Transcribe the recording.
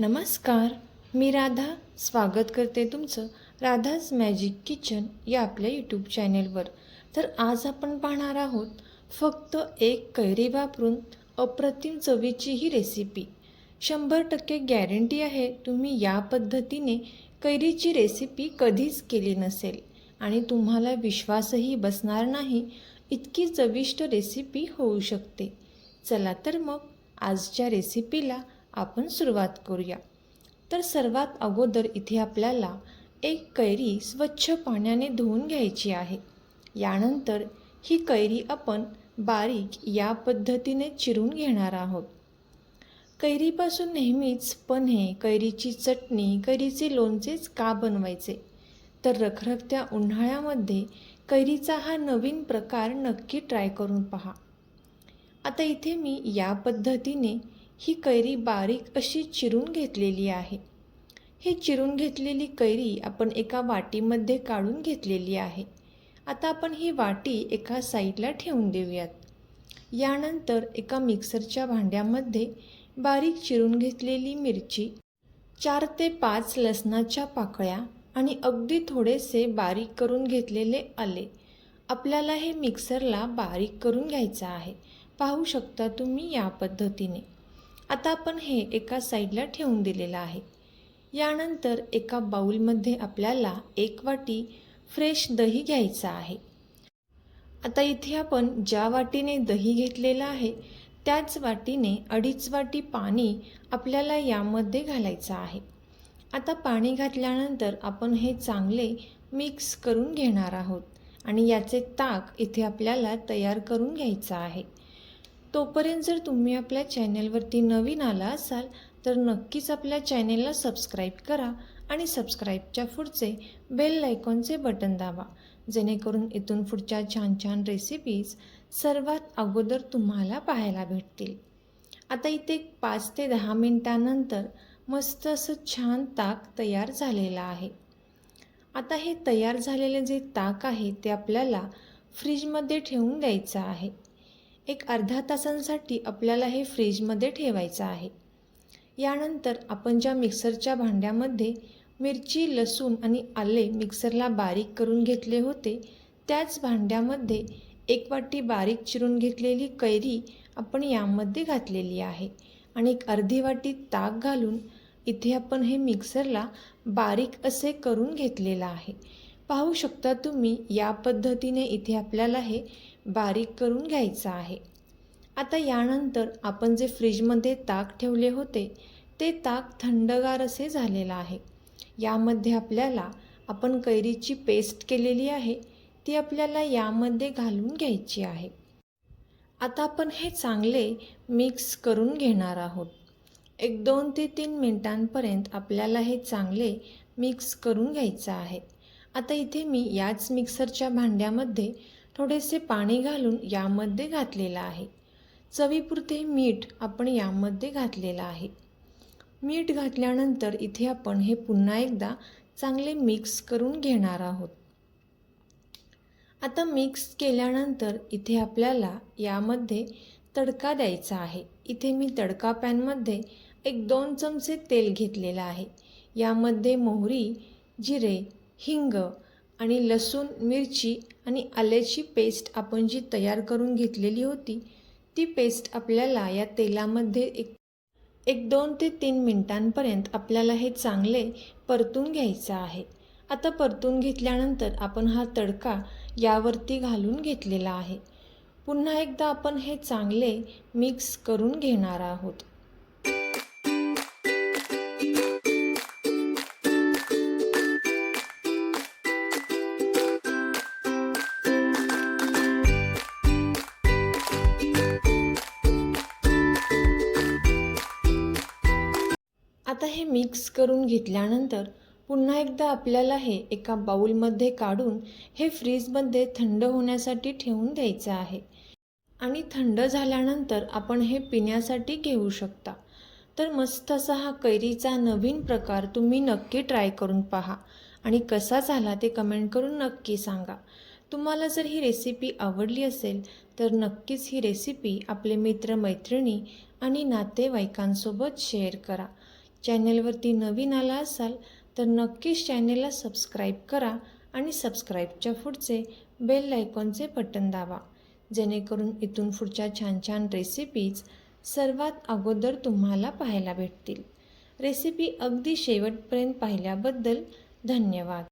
नमस्कार मी राधा. स्वागत करते तुमचं राधाज मॅजिक किचन या आपल्या यूट्यूब चॅनेलवर तर आज आपण पाहणार आहोत फक्त एक कैरी वापरून अप्रतिम चवीची ही रेसिपी शंभर टक्के गॅरंटी आहे तुम्ही या पद्धतीने कैरीची रेसिपी कधीच केली नसेल. आणि तुम्हाला विश्वासही बसणार नाही इतकी चविष्ट रेसिपी होऊ शकते. चला तर मग आजच्या रेसिपीला आपण सुरुवात करूया. तर सर्वात अगोदर इथे आपल्याला एक कैरी स्वच्छ पाण्याने धुवून घ्यायची आहे. यानंतर ही कैरी आपण बारीक या पद्धतीने चिरून घेणार आहोत. कैरीपासून नेहमीच पन्हे कैरीची चटणी कैरीचे लोणचेच का बनवायचे? तर रखरखत्या उन्हाळ्यामध्ये कैरीचा हा नवीन प्रकार नक्की ट्राय करून पहा. आता इथे मी या पद्धतीने ही कैरी बारीक अशी चिरून घेतलेली आहे. ही चिरून घेतलेली कैरी आपण एका वाटीमध्ये काढून घेतलेली आहे. आता आपण ही वाटी एका साईडला ठेवून देऊयात. यानंतर एका मिक्सरच्या भांड्यामध्ये बारीक चिरून घेतलेली मिरची चार ते पाच लसणाच्या पाकळ्या आणि अगदी थोडेसे बारीक करून घेतलेले आले. आपल्याला हे मिक्सरला बारीक करून घ्यायचं आहे. पाहू शकता तुम्ही या पद्धतीने. आता आपण हे एका साईडला ठेवून दिलेलं आहे. यानंतर एका बाऊलमध्ये आपल्याला एक वाटी फ्रेश दही घ्यायचं आहे. आता इथे आपण ज्या वाटीने दही घेतलेलं आहे त्याच वाटीने अडीच वाटी पाणी आपल्याला यामध्ये घालायचं आहे. आता पाणी घातल्यानंतर आपण हे चांगले मिक्स करून घेणार आहोत आणि याचे ताक इथे आपल्याला तयार करून घ्यायचं आहे. तोपर्यंत जर तुम्ही आपल्या चॅनेलवरती नवीन आला असाल तर नक्कीच आपल्या चॅनेलला सबस्क्राईब करा आणि सबस्क्राईबच्या पुढचे बेल आयकॉनचे बटन दाबा. जेणेकरून इथून पुढच्या छान छान रेसिपीज सर्वात अगोदर तुम्हाला पाहायला भेटतील. आता इथे पाच ते दहा मिनटानंतर मस्त असं छान ताक तयार झालेलं आहे. आता हे तयार झालेले जे ताक आहे ते आपल्याला फ्रीजमध्ये ठेवून द्यायचं आहे. एक अर्धा तासांसाठी आपल्याला हे फ्रीजमध्ये ठेवायचं आहे. यानंतर आपण ज्या मिक्सरच्या भांड्यामध्ये मिरची लसूण आणि आले मिक्सरला बारीक करून घेतले होते त्याच भांड्यामध्ये एक वाटी बारीक चिरून घेतलेली कैरी आपण यामध्ये घातलेली आहे आणि एक अर्धी वाटी ताक घालून इथे आपण हे मिक्सरला बारीक असे करून घेतलेलं आहे. पाहू शकता तुम्ही या पद्धतीने इथे आपल्याला हे बारीक करून घ्यायचं आहे. आता यानंतर आपण जे फ्रीजमध्ये ताक ठेवले होते ते ताक थंडगार असे झालेलं आहे. यामध्ये आपल्याला आपण कैरीची पेस्ट केलेली आहे ती आपल्याला यामध्ये घालून घ्यायची आहे. आता आपण हे चांगले मिक्स करून घेणार आहोत. एक दोन ते तीन मिनटांपर्यंत आपल्याला हे चांगले मिक्स करून घ्यायचं आहे. आता इथे मी याच मिक्सरच्या भांड्यामध्ये थोडेसे पाणी घालून यामध्ये घातलेलं आहे. चवीपुरते मीठ आपण यामध्ये घातलेलं आहे. मीठ घातल्यानंतर इथे आपण हे पुन्हा एकदा चांगले मिक्स करून घेणार आहोत. आता मिक्स केल्यानंतर इथे आपल्याला यामध्ये तडका द्यायचा आहे. इथे मी तडका पॅनमध्ये एक दोन चमचे तेल घेतलेलं आहे. यामध्ये मोहरी जिरे हिंग आणि लसूण मिरची आणि आल्याची पेस्ट आपण जी तयार करून घेतलेली होती ती पेस्ट आपल्याला या तेलामध्ये एक एक दोन ते तीन मिनटांपर्यंत आपल्याला हे चांगले परतून घ्यायचं आहे. आता परतून घेतल्यानंतर आपण हा तडका यावरती घालून घेतलेला आहे. पुन्हा एकदा आपण हे चांगले मिक्स करून घेणार आहोत. हे मिक्स करून घेतल्यानंतर पुन्हा एकदा आपल्याला हे एका बाऊलमध्ये काढून हे फ्रीजमध्ये थंड होण्यासाठी ठेवून द्यायचं आहे. आणि थंड झाल्यानंतर आपण हे पिण्यासाठी घेऊ शकता. तर मस्त असा हा कैरीचा नवीन प्रकार तुम्ही नक्की ट्राय करून पहा. आणि कसा झाला ते कमेंट करून नक्की सांगा. तुम्हाला जर ही रेसिपी आवडली असेल तर नक्कीच ही रेसिपी आपले मित्रमैत्रिणी आणि नातेवाईकांसोबत शेअर करा. चॅनेलवरती नवीन आला असाल तर नक्कीच चॅनेलला सबस्क्राईब करा आणि सबस्क्राईबच्या पुढचे बेल आयकॉनचे बटन दाबा. जेणेकरून इथून पुढच्या छान छान रेसिपीज सर्वात अगोदर तुम्हाला पाहायला भेटतील. रेसिपी अगदी शेवटपर्यंत पाहिल्याबद्दल धन्यवाद.